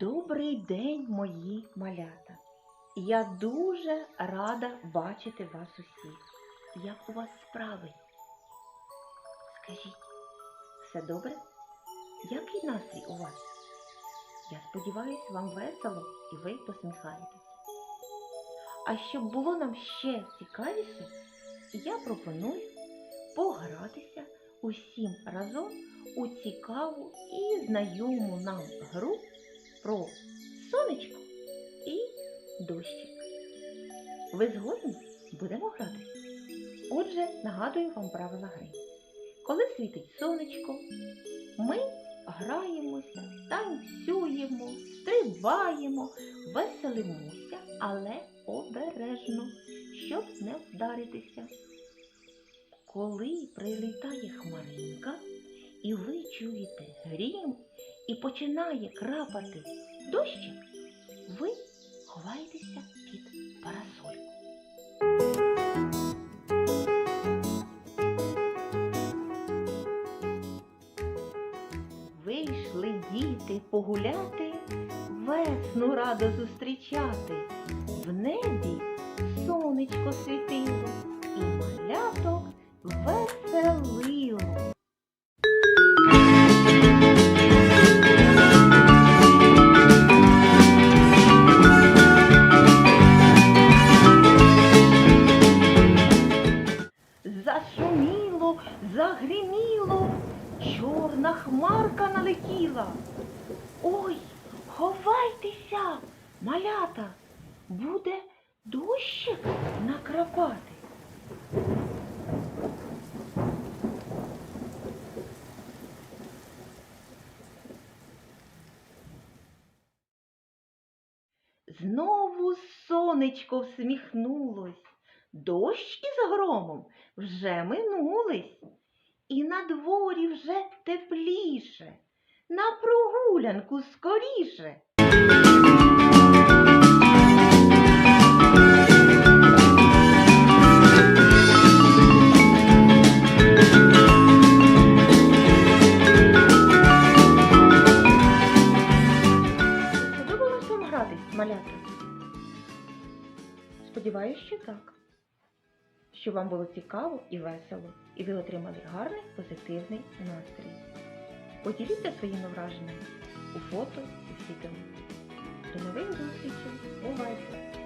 Добрий день, мої малята. Я дуже рада бачити вас усіх. Як у вас справи? Скажіть, все добре? Який настрій у вас? Я сподіваюся, вам весело і ви посміхаєтесь. А щоб було нам ще цікавіше, я пропоную погратися усім разом у цікаву і знайому нам гру про сонечко і дощик. Ви згодні? Будемо грати. Отже, нагадую вам правила гри. Коли світить сонечко, ми граємося, танцюємо, стрибаємо, веселимося, але обережно, щоб не вдаритися. Коли прилітає хмаринка, і ви чуєте грім, і починає крапати дощик, ви ховаєтеся під парасольку. Вийшли діти погуляти, весну радо зустрічати. В небі сонечко світило Зашуміло, загриміло, чорна хмарка налетіла. Ой, ховайтеся, малята, буде дощик накрапати. Знову сонечко всміхнулось, дощ із громом вже минулись, і на дворі вже тепліше, на прогулянку скоріше. Сподобалось вам гратись, малята? Сподіваюсь, що так. Що вам було цікаво і весело, і ви отримали гарний позитивний настрій. Поділіться своїми враженнями у фото і відео. До нових зустрічей! Бувайте!